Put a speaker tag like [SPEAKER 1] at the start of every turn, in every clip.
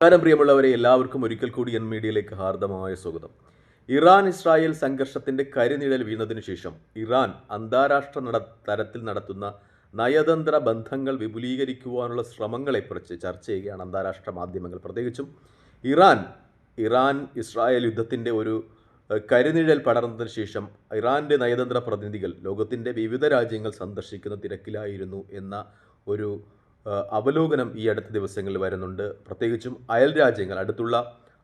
[SPEAKER 1] നമസ്കാരം പ്രിയമുള്ളവരെ എല്ലാവർക്കും ഒരിക്കൽ കൂടി എൻ മീഡിയയിലേക്ക് ഹാർദമായ സ്വാഗതം. ഇറാൻ ഇസ്രായേൽ സംഘർഷത്തിന്റെ കരിനിഴൽ വീണതിനു ശേഷം ഇറാൻ അന്താരാഷ്ട്ര നട തലത്തിൽ നടത്തുന്ന നയതന്ത്ര ബന്ധങ്ങൾ വിപുലീകരിക്കുവാനുള്ള ശ്രമങ്ങളെക്കുറിച്ച് ചർച്ച ചെയ്യുകയാണ് അന്താരാഷ്ട്ര മാധ്യമങ്ങൾ. പ്രത്യേകിച്ചും ഇറാൻ ഇറാൻ ഇസ്രായേൽ യുദ്ധത്തിന്റെ ഒരു കരിനിഴൽ പടർന്നതിന് ശേഷം ഇറാന്റെ നയതന്ത്ര പ്രതിനിധികൾ ലോകത്തിന്റെ വിവിധ രാജ്യങ്ങൾ സന്ദർശിക്കുന്ന തിരക്കിലായിരുന്നു എന്ന ഒരു അവലോകനം ഈ അടുത്ത ദിവസങ്ങളിൽ വരുന്നുണ്ട്. പ്രത്യേകിച്ചും അയൽ രാജ്യങ്ങൾ അടുത്തുള്ള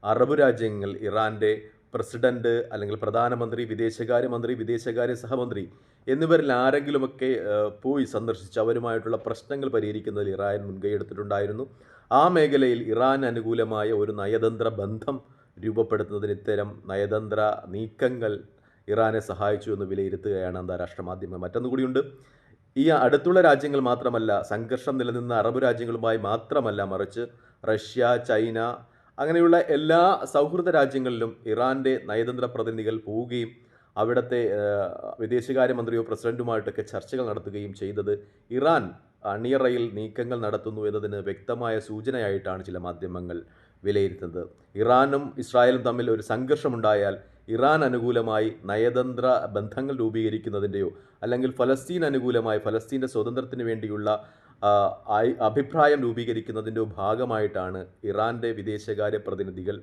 [SPEAKER 1] അറബ് രാജ്യങ്ങൾ ഇറാന്റെ പ്രസിഡന്റ് അല്ലെങ്കിൽ പ്രധാനമന്ത്രി വിദേശകാര്യമന്ത്രി വിദേശകാര്യ സഹമന്ത്രി എന്നിവരിൽ ആരെങ്കിലുമൊക്കെ പോയി സന്ദർശിച്ച് അവരുമായിട്ടുള്ള പ്രശ്നങ്ങൾ പരിഹരിക്കുന്നതിൽ ഇറാൻ മുൻകൈയെടുത്തിട്ടുണ്ടായിരുന്നു ആ മേഖലയിൽ ഇറാൻ അനുകൂലമായ ഒരു നയതന്ത്ര ബന്ധം രൂപപ്പെടുത്തുന്നതിന് ഇത്തരം നയതന്ത്ര നീക്കങ്ങൾ ഇറാനെ സഹായിച്ചു എന്ന് വിലയിരുത്തുകയാണ് അന്താരാഷ്ട്ര മാധ്യമങ്ങൾ. മറ്റൊന്നു കൂടിയുണ്ട്. ഈ അടുത്തുള്ള രാജ്യങ്ങൾ മാത്രമല്ല സംഘർഷം നിലനിന്ന അറബ് രാജ്യങ്ങളുമായി മാത്രമല്ല മറിച്ച് റഷ്യ ചൈന അങ്ങനെയുള്ള എല്ലാ സൗഹൃദ രാജ്യങ്ങളിലും ഇറാന്റെ നയതന്ത്ര പ്രതിനിധികൾ പോവുകയും അവിടുത്തെ വിദേശകാര്യമന്ത്രിയോ പ്രസിഡന്റുമായിട്ടൊക്കെ ചർച്ചകൾ നടത്തുകയും ചെയ്തത് ഇറാൻ. അണിയറയിൽ നീക്കങ്ങൾ നടത്തുന്നു എന്നതിന് വ്യക്തമായ സൂചനയായിട്ടാണ് ചില മാധ്യമങ്ങൾ വിലയിരുത്തുന്നത്. ഇറാനും ഇസ്രായേലും തമ്മിൽ ഒരു സംഘർഷമുണ്ടായാൽ ഇറാൻ അനുകൂലമായി നയതന്ത്ര ബന്ധങ്ങൾ രൂപീകരിക്കുന്നതിന്റെയോ അല്ലെങ്കിൽ ഫലസ്തീൻ അനുകൂലമായി ഫലസ്തീന്റെ സ്വതന്ത്രത്തിന് വേണ്ടിയുള്ള അഭിപ്രായം രൂപീകരിക്കുന്നതിന്റെയോ ഭാഗമായിട്ടാണ് ഇറാന്റെ വിദേശകാര്യ പ്രതിനിധികൾ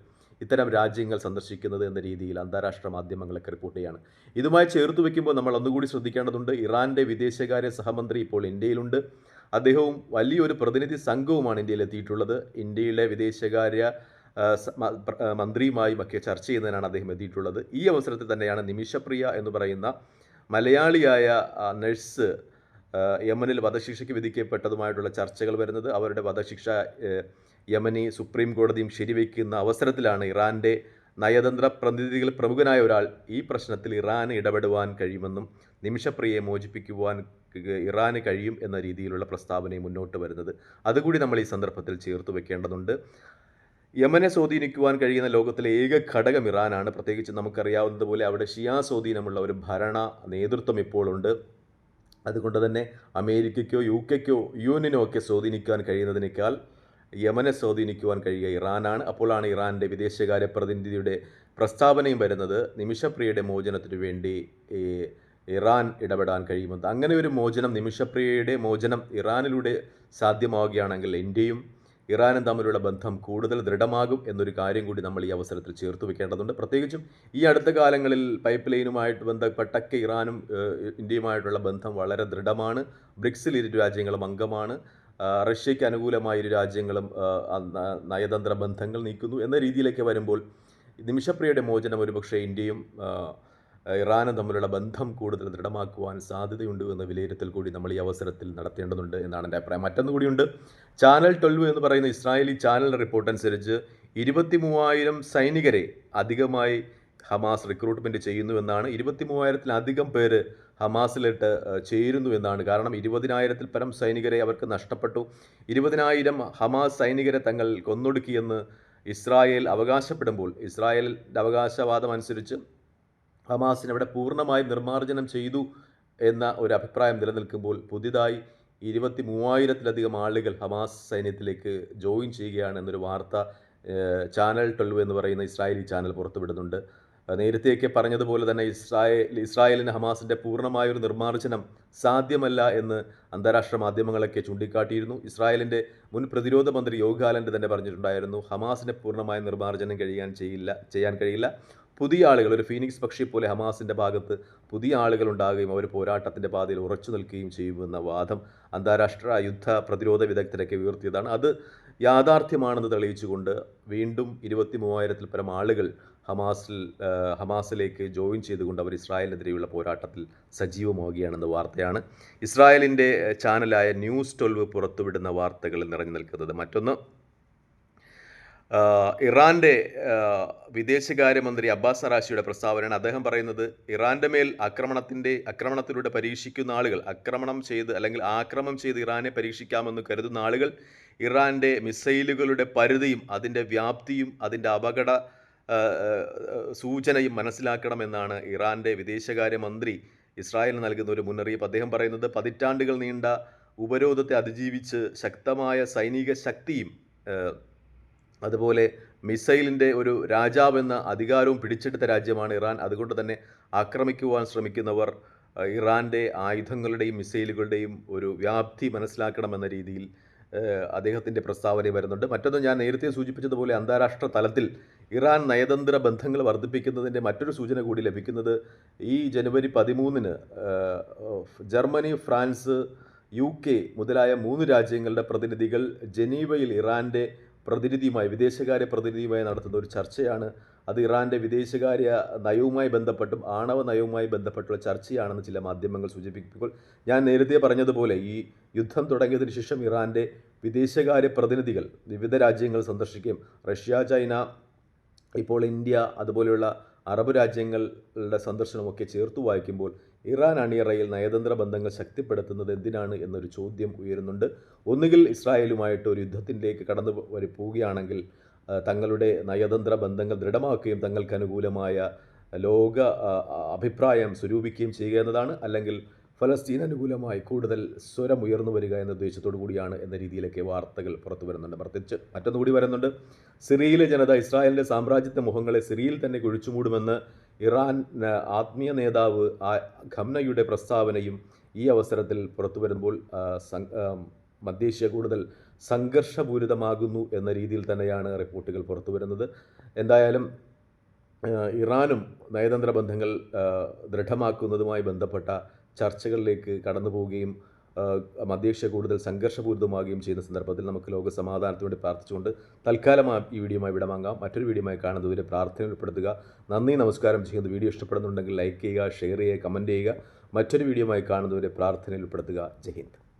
[SPEAKER 1] ഇത്തരം രാജ്യങ്ങൾ സന്ദർശിക്കുന്നത് എന്ന രീതിയിൽ അന്താരാഷ്ട്ര മാധ്യമങ്ങളൊക്കെ റിപ്പോർട്ട് ചെയ്യാണ്. ഇതുമായി ചേർത്ത് വയ്ക്കുമ്പോൾ നമ്മൾ ഒന്നുകൂടി ശ്രദ്ധിക്കേണ്ടതുണ്ട്. ഇറാന്റെ വിദേശകാര്യ സഹമന്ത്രി ഇപ്പോൾ ഇന്ത്യയിലുണ്ട്. അദ്ദേഹവും വലിയൊരു പ്രതിനിധി സംഘവുമാണ് ഇന്ത്യയിൽ എത്തിയിട്ടുള്ളത്. ഇന്ത്യയിലെ വിദേശകാര്യ മന്ത്രിയുമായി ഒക്കെ ചർച്ച ചെയ്യുന്നതിനാണ് അദ്ദേഹം എത്തിയിട്ടുള്ളത്. ഈ അവസരത്തിൽ തന്നെയാണ് നിമിഷപ്രിയ എന്ന് പറയുന്ന മലയാളിയായ നഴ്സ് യമനിൽ വധശിക്ഷയ്ക്ക് വിധിക്കപ്പെട്ടതുമായിട്ടുള്ള ചർച്ചകൾ വരുന്നത്. അവരുടെ വധശിക്ഷ യമനി സുപ്രീം കോടതിയും ശരിവയ്ക്കുന്ന അവസരത്തിലാണ് ഇറാന്റെ നയതന്ത്ര പ്രതിനിധികൾ പ്രമുഖനായ ഒരാൾ ഈ പ്രശ്നത്തിൽ ഇറാന് ഇടപെടുവാൻ കഴിയുമെന്നും നിമിഷപ്രിയയെ മോചിപ്പിക്കുവാൻ ഇറാന് കഴിയും എന്ന രീതിയിലുള്ള പ്രസ്താവനയും മുന്നോട്ട് വരുന്നത്. അതുകൂടി നമ്മൾ ഈ സന്ദർഭത്തിൽ ചേർത്ത് വെക്കേണ്ടതുണ്ട്. യമനെ സ്വാധീനിക്കുവാൻ കഴിയുന്ന ലോകത്തിലെ ഏക ഘടകം ഇറാനാണ്. പ്രത്യേകിച്ച് നമുക്കറിയാവുന്നതുപോലെ അവിടെ ഷിയാ സ്വാധീനമുള്ള ഒരു ഭരണ നേതൃത്വം ഇപ്പോഴുണ്ട് അതുകൊണ്ട് തന്നെ അമേരിക്കയ്ക്കോ യു കെക്കോ യൂണിയനോ ഒക്കെ സ്വാധീനിക്കാൻ കഴിയുന്നതിനേക്കാൾ യമനെ സ്വാധീനിക്കുവാൻ കഴിയുക ഇറാനാണ്. അപ്പോഴാണ് ഇറാന്റെ വിദേശകാര്യ പ്രതിനിധിയുടെ പ്രസ്താവനയും വരുന്നത്. നിമിഷപ്രിയയുടെ മോചനത്തിനു വേണ്ടി ഇറാൻ ഇടപെടാൻ കഴിയുമെന്ന്. അങ്ങനെ ഒരു മോചനം നിമിഷപ്രിയയുടെ മോചനം ഇറാനിലൂടെ സാധ്യമാവുകയാണെങ്കിൽ ഇന്ത്യയും ഇറാനും തമ്മിലുള്ള ബന്ധം കൂടുതൽ ദൃഢമാകും എന്നൊരു കാര്യം കൂടി നമ്മൾ ഈ അവസരത്തിൽ ചേർത്ത് വെക്കേണ്ടതുണ്ട്. പ്രത്യേകിച്ചും ഈ അടുത്ത കാലങ്ങളിൽ പൈപ്പ് ലൈനുമായിട്ട് ബന്ധപ്പെട്ടൊക്കെ ഇറാനും ഇന്ത്യയുമായിട്ടുള്ള ബന്ധം വളരെ ദൃഢമാണ്. ബ്രിക്സിൽ ഇരു രാജ്യങ്ങളും അംഗമാണ്. റഷ്യയ്ക്ക് അനുകൂലമായ ഇരു രാജ്യങ്ങളും നയതന്ത്ര ബന്ധങ്ങൾ നീക്കുന്നു എന്ന രീതിയിലേക്ക് വരുമ്പോൾ നിമിഷപ്രിയയുടെ മോചനം ഒരുപക്ഷെ ഇന്ത്യയും ഇറാനും തമ്മിലുള്ള ബന്ധം കൂടുതൽ ദൃഢമാക്കുവാൻ സാധ്യതയുണ്ട് എന്ന വിലയിരുത്തൽ കൂടി നമ്മൾ ഈ അവസരത്തിൽ നടത്തേണ്ടതുണ്ട് എന്നാണ് എന്റെ അഭിപ്രായം. മറ്റൊന്നു കൂടിയുണ്ട് ചാനൽ ട്വൽവ് എന്ന് പറയുന്ന ഇസ്രായേലി ചാനൽ റിപ്പോർട്ട് അനുസരിച്ച് ഇരുപത്തി മൂവായിരം സൈനികരെ അധികമായി ഹമാസ് റിക്രൂട്ട്മെന്റ് ചെയ്യുന്നുവെന്നാണ് ഇരുപത്തി മൂവായിരത്തിലധികം പേര് ഹമാസിലിട്ട് ചേരുന്നു എന്നാണ്. കാരണം ഇരുപതിനായിരത്തിൽ പരം സൈനികരെ അവർക്ക് നഷ്ടപ്പെട്ടു. ഇരുപതിനായിരം ഹമാസ് സൈനികരെ തങ്ങൾ കൊന്നൊടുക്കിയെന്ന് ഇസ്രായേൽ അവകാശപ്പെടുമ്പോൾ ഇസ്രായേലിന്റെ അവകാശവാദം അനുസരിച്ച് ഹമാസിനെ അവിടെ പൂർണമായും നിർമ്മാർജനം ചെയ്തു എന്ന ഒരു അഭിപ്രായം നിലനിൽക്കുമ്പോൾ പുതിയതായി ഇരുപത്തി മൂവായിരത്തിലധികം ആളുകൾ ഹമാസ് സൈന്യത്തിലേക്ക് ജോയിൻ ചെയ്യുകയാണ് എന്നൊരു വാർത്ത ചാനൽ ട്വൽവ് എന്ന് പറയുന്ന ഇസ്രായേലി ചാനൽ പുറത്തുവിടുന്നുണ്ട്. നേരത്തെയൊക്കെ പറഞ്ഞതുപോലെ തന്നെ ഇസ്രായേൽ ഇസ്രായേലിന് ഹമാസിന്റെ പൂർണമായൊരു നിർമ്മാർജനം സാധ്യമല്ല എന്ന് അന്താരാഷ്ട്ര മാധ്യമങ്ങളൊക്കെ ചൂണ്ടിക്കാട്ടിയിരുന്നു. ഇസ്രായേലിന്റെ മുൻ പ്രതിരോധ മന്ത്രി യോഗാലൻഡ് തന്നെ പറഞ്ഞിട്ടുണ്ടായിരുന്നു ഹമാസിനെ പൂർണമായ നിർമ്മാർജനം കഴിയാൻ ചെയ്യില്ല ചെയ്യാൻ കഴിയില്ല. പുതിയ ആളുകൾ ഒരു ഫീനിക്സ് പക്ഷി പോലെ ഹമാസിന്റെ ഭാഗത്ത് പുതിയ ആളുകൾ ഉണ്ടാകുകയും അവർ പോരാട്ടത്തിന്റെ പാതയിൽ ഉറച്ചു നിൽക്കുകയും ചെയ്യുമെന്ന വാദം അന്താരാഷ്ട്ര യുദ്ധ പ്രതിരോധ വിദഗ്ധരൊക്കെ ഉയർത്തിയതാണ്. അത് യാഥാർത്ഥ്യമാണെന്ന് തെളിയിച്ചുകൊണ്ട് വീണ്ടും ഇരുപത്തി മൂവായിരത്തിൽ പരം ആളുകൾ ഹമാസിൽ ഹമാസിലേക്ക് ജോയിൻ ചെയ്തുകൊണ്ട് അവർ ഇസ്രായേലിനെതിരെയുള്ള പോരാട്ടത്തിൽ സജീവമാവുകയാണെന്ന വാർത്തയാണ് ഇസ്രായേലിന്റെ ചാനലായ ന്യൂസ് ട്വൽവ് പുറത്തുവിടുന്ന വാർത്തകളിൽ നിറഞ്ഞു നിൽക്കുന്നത് മറ്റൊന്ന്. ആഹ് വിദേശകാര്യമന്ത്രി അബ്ബാസ് അറാഷിയുടെ പ്രസ്താവനയാണ് അദ്ദേഹം പറയുന്നത്. ഇറാന്റെ മേൽ ആക്രമണത്തിന്റെ ആക്രമണത്തിലൂടെ പരീക്ഷിക്കുന്ന ആളുകൾ ആക്രമണം ചെയ്ത് അല്ലെങ്കിൽ ആക്രമം ചെയ്ത് ഇറാനെ പരീക്ഷിക്കാമെന്ന് കരുതുന്ന ആളുകൾ ഇറാന്റെ മിസൈലുകളുടെ പരിധിയും അതിന്റെ വ്യാപ്തിയും അതിന്റെ അപകട സൂചനയും മനസ്സിലാക്കണമെന്നാണ് ഇറാന്റെ വിദേശകാര്യമന്ത്രി ഇസ്രായേലിന് നൽകുന്ന ഒരു മുന്നറിയിപ്പ് അദ്ദേഹം പറയുന്നത്. പതിറ്റാണ്ടുകൾ നീണ്ട ഉപരോധത്തെ അതിജീവിച്ച് ശക്തമായ സൈനിക ശക്തിയും അതുപോലെ മിസൈലിന്റെ ഒരു രാജാവ് എന്ന അധികാരവും പിടിച്ചെടുത്ത രാജ്യമാണ് ഇറാൻ. അതുകൊണ്ട് തന്നെ ആക്രമിക്കുവാൻ ശ്രമിക്കുന്നവർ ഇറാന്റെ ആയുധങ്ങളുടെയും മിസൈലുകളുടെയും ഒരു വ്യാപ്തി മനസ്സിലാക്കണമെന്ന രീതിയിൽ അദ്ദേഹത്തിന്റെ പ്രസ്താവന വരുന്നുണ്ട്. മറ്റൊന്ന് ഞാൻ നേരത്തെ സൂചിപ്പിച്ചതുപോലെ അന്താരാഷ്ട്ര തലത്തിൽ ഇറാൻ നയതന്ത്ര ബന്ധങ്ങൾ വർദ്ധിപ്പിക്കുന്നതിന്റെ മറ്റൊരു സൂചന കൂടി ലഭിക്കുന്നത് ഈ ജനുവരി പതിമൂന്നിന് ജർമ്മനി ഫ്രാൻസ് യു കെ മുതലായ മൂന്ന് രാജ്യങ്ങളുടെ പ്രതിനിധികൾ ജനീവയിൽ ഇറാന്റെ പ്രതിനിധിയുമായി വിദേശകാര്യ പ്രതിനിധിയുമായി നടത്തുന്ന ഒരു ചർച്ചയാണ്. അത് ഇറാന്റെ വിദേശകാര്യ നയവുമായി ബന്ധപ്പെട്ടും ആണവ നയവുമായി ബന്ധപ്പെട്ടുള്ള ചർച്ചയാണെന്ന് ചില മാധ്യമങ്ങൾ സൂചിപ്പിക്കുമ്പോൾ ഞാൻ നേരത്തെ പറഞ്ഞതുപോലെ ഈ യുദ്ധം തുടങ്ങിയതിന് ശേഷം ഇറാന്റെ വിദേശകാര്യ പ്രതിനിധികൾ വിവിധ രാജ്യങ്ങൾ സന്ദർശിക്കുകയും റഷ്യ ചൈന ഇപ്പോൾ ഇന്ത്യ അതുപോലെയുള്ള അറബ് രാജ്യങ്ങളുടെ സന്ദർശനമൊക്കെ ചേർത്ത് വായിക്കുമ്പോൾ ഇറാൻ അണിയറയിൽ നയതന്ത്ര ബന്ധങ്ങൾ ശക്തിപ്പെടുത്തുന്നത് എന്തിനാണ് എന്നൊരു ചോദ്യം ഉയരുന്നുണ്ട്. ഒന്നുകിൽ ഇസ്രായേലുമായിട്ട് ഒരു യുദ്ധത്തിലേക്ക് കടന്നു വരി പോവുകയാണെങ്കിൽ തങ്ങളുടെ നയതന്ത്ര ബന്ധങ്ങൾ ദൃഢമാക്കുകയും തങ്ങൾക്ക് അനുകൂലമായ ലോക അഭിപ്രായം സ്വരൂപിക്കുകയും ചെയ്യുക എന്നതാണ്. അല്ലെങ്കിൽ ഫലസ്തീൻ അനുകൂലമായി കൂടുതൽ സ്വരം ഉയർന്നു വരിക എന്ന ഉദ്ദേശത്തോടു കൂടിയാണ് എന്ന രീതിയിലൊക്കെ വാർത്തകൾ പുറത്തു വരുന്നുണ്ട്. പ്രത്യേകിച്ച് മറ്റൊന്നുകൂടി വരുന്നുണ്ട്. സിറിയയിലെ ജനത ഇസ്രായേലിന്റെ സാമ്രാജ്യത്വ മുഖങ്ങളെ സിറിയയിൽ തന്നെ കുഴിച്ചുമൂടുമെന്ന് ഇറാൻ ആത്മീയ നേതാവ് ഖംനയുടെ പ്രസ്താവനയും ഈ അവസരത്തിൽ പുറത്തു വരുമ്പോൾ മധ്യേഷ്യ കൂടുതൽ സംഘർഷപൂരിതമാകുന്നു എന്ന രീതിയിൽ തന്നെയാണ് റിപ്പോർട്ടുകൾ പുറത്തു വരുന്നത്. എന്തായാലും ഇറാനും നയതന്ത്ര ബന്ധങ്ങൾ ദൃഢമാക്കുന്നതുമായി ബന്ധപ്പെട്ട ചർച്ചകളിലേക്ക് കടന്നു പോവുകയും മധ്യേഷ്യ കൂടുതൽ സംഘർഷപൂരിതമാകുകയും ചെയ്യുന്ന സന്ദർഭത്തിൽ നമുക്ക് ലോക സമാധാനത്തിന് വേണ്ടി പ്രാർത്ഥിച്ചുകൊണ്ട് തൽക്കാലം ഈ വീഡിയോമായി വിടവാങ്ങാം. മറ്റൊരു വീഡിയോമായി കാണുന്നതുവരെ പ്രാർത്ഥന ഉൾപ്പെടുത്തുക. നന്ദി നമസ്കാരം. ചെയ്യുന്നത് വീഡിയോ ഇഷ്ടപ്പെടുന്നുണ്ടെങ്കിൽ ലൈക്ക് ചെയ്യുക ഷെയർ ചെയ്യുക കമന്റ് ചെയ്യുക. മറ്റൊരു വീഡിയോമായി കാണുന്നതുവരെ പ്രാർത്ഥനയിൽ ഉൾപ്പെടുത്തുക. ജയ് ഹിന്ദ്.